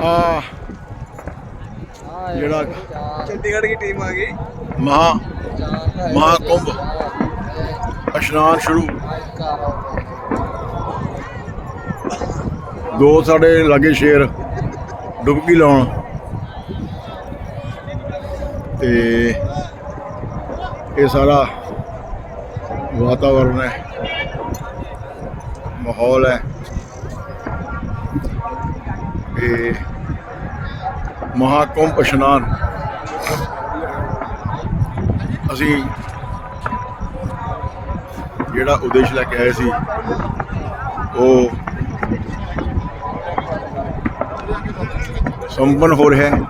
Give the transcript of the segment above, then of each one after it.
ਆ। ਜਿਹੜਾ ਚੰਡੀਗੜ੍ਹ ਦੀ ਟੀਮ ਆ ਗਈ। ਮਹਾ ਮਹਾਕੁੰਭ। ਇਸ਼ਨਾਨ ਸ਼ੁਰੂ। ਦੋ ਸਾਡੇ ਲਾਗੇ ਸ਼ੇਰ ਡੁਬਕੀ ਲਾਉਣ। ਤੇ ਇਹ ਸਾਰਾ ਵਾਤਾਵਰਨ ਹੈ। ਮਾਹੌਲ ਹੈ। ਇਹ ਮਹਾਕੁੰਭ ਇਸ਼ਨਾਨ। ਅਸੀਂ ਜਿਹੜਾ ਉਦੇਸ਼ ਲੈ ਕੇ ਆਏ ਸੀ, ਉਹ ਸੰਪਨ ਹੋ ਰਿਹਾ ਹੈ।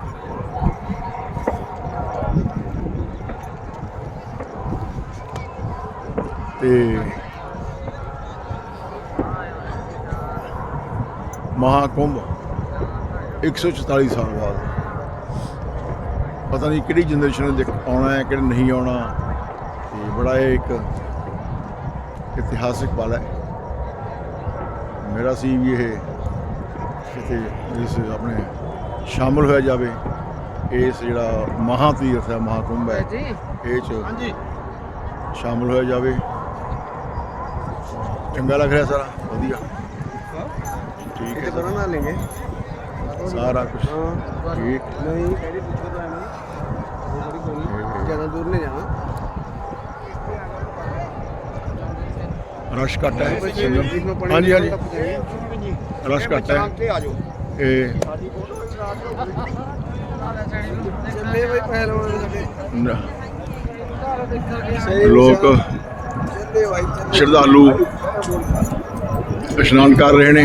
ਤੇ ਮਹਾਕੁੰਭ 144 ਸਾਲ ਬਾਅਦ। ਪਤਾ ਨਹੀਂ ਕਿਹੜੀ ਜਨਰੇਸ਼ਨ ਨੇ ਆਉਣਾ ਹੈ ਕਿਹੜੇ ਨਹੀਂ ਆਉਣਾ। ਤੇ ਬੜਾ ਇਹ ਇੱਕ ਇਤਿਹਾਸਿਕ ਪਲ ਹੈ। ਮੇਰਾ ਸੀ ਵੀ ਇਹ ਕਿਤੇ ਇਸ ਆਪਣੇ ਸ਼ਾਮਲ ਹੋਇਆ ਜਾਵੇ ਇਸ ਜਿਹੜਾ ਮਹਾ ਤੀਰਥ ਹੈ ਮਹਾਕੁੰਭ ਹੈ ਜੀ ਇਹ ਚ ਹਾਂਜੀ। ਸ਼ਾਮਲ ਹੋਇਆ ਜਾਵੇ। ਚੰਗਾ ਲੱਗ ਰਿਹਾ ਸਾਰਾ। ਵਧੀਆ। ਠੀਕ ਹੈ ਬਣਾ ਨਾ ਲੈਂਗੇ। ਸਾਰਾ ਕੁਝ ਠੀਕ। ਨਹੀਂ ਕਿਹੜੀ ਪੁੱਛੋ ਤਾਂ ਨਹੀਂ ਕੋਈ ਨਹੀਂ। ਜ਼ਿਆਦਾ ਦੂਰ ਨਹੀਂ ਜਾਣਾ। ਰਸ਼ ਘੱਟ ਹੈ। ਹਾਂਜੀ ਹਾਂਜੀ। ਰਸ਼ ਘੱਟ ਹੈ। ਤੇ ਆ ਜਾਓ। ਇਹ ਚੱਲੇ ਬਈ ਪਹਿਲਵਾਨ ਸਾਡੇ। ਨ- ਸਹੀ ਲੋਕ ਸ਼ਰਧਾਲੂ ਇਸ਼ਨਾਨ ਕਰ ਰਹੇ ਨੇ।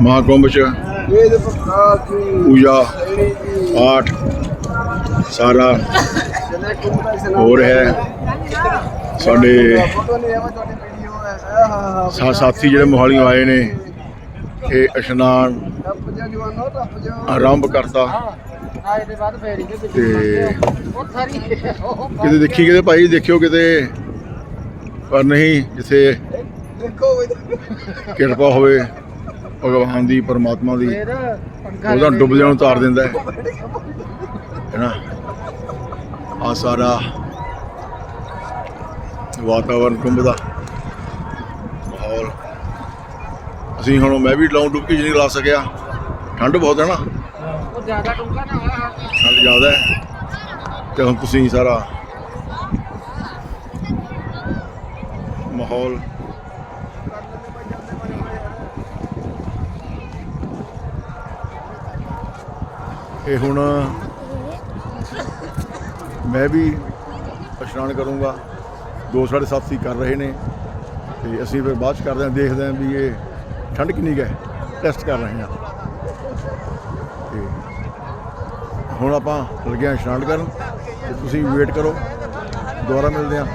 ਮਹਾਕੁੰਭ ਚ ਪੂਜਾ ਪਾਠ ਸਾਰਾ ਹੋ ਰਿਹਾ ਹੈ। ਸਾਡੇ ਸਾਥੀ ਜਿਹੜੇ ਮੋਹਾਲੀਓਂ ਆਏ ਨੇ ਇਹ ਇਸ਼ਨਾਨ ਆਰੰਭ ਕਰਤਾ। ਤੇ ਕਿਤੇ ਦੇਖੀ ਕਿਤੇ ਭਾਈ ਦੇਖਿਓ ਕਿਤੇ। ਪਰ ਨਹੀਂ ਜਿੱਥੇ ਕਿਰਪਾ ਹੋਵੇ। ਭਗਵਾਨ ਦੀ ਪਰਮਾਤਮਾ ਦੀ ਉਹਦਾ ਡੁੱਬ ਜਾਣ ਉਤਾਰ ਦਿੰਦਾ ਹੈ। ਹੈਨਾ ਆ ਸਾਰਾ ਵਾਤਾਵਰਨ ਕੁੰਭਦਾ ਮਾਹੌਲ। ਅਸੀਂ ਹੁਣ ਮੈਂ ਵੀ ਲਾਉਂ ਡੁੱਬਕੀ ਨਹੀਂ ਲਾ ਸਕਿਆ। ਠੰਡ ਬਹੁਤ ਹੈ ਨਾ ਉਹ ਜ਼ਿਆਦਾ ਡੂੰਘਾ ਨਾ? ਠੰਡ ਜ਼ਿਆਦਾ ਹੈ। ਤੇ ਹੁਣ ਤੁਸੀਂ ਸਾਰਾ ਮਾਹੌਲ ਇਹ ਹੁਣ ਮੈਂ ਵੀ ਇਸ਼ਨਾਨ ਕਰੂੰਗਾ। ਦੋ ਸਾਡੇ ਸਾਥੀ ਕਰ ਰਹੇ ਨੇ। ਤੇ ਅਸੀਂ ਫਿਰ ਬਾਅਦ ਚ ਕਰਦੇ ਹਾਂ, ਦੇਖਦੇ ਹਾਂ ਵੀ ਇਹ ਠੰਡ ਕਿੰਨੀ ਕੁ ਹੈ। ਟੈਸਟ ਕਰ ਰਹੇ ਹਾਂ। ਤੇ ਹੁਣ ਆਪਾਂ ਲੱਗੇ ਹਾਂ ਇਸ਼ਨਾਨ ਕਰਨ। ਤੇ ਤੁਸੀਂ ਵੇਟ ਕਰੋ। ਦੁਬਾਰਾ ਮਿਲਦੇ ਹਾਂ।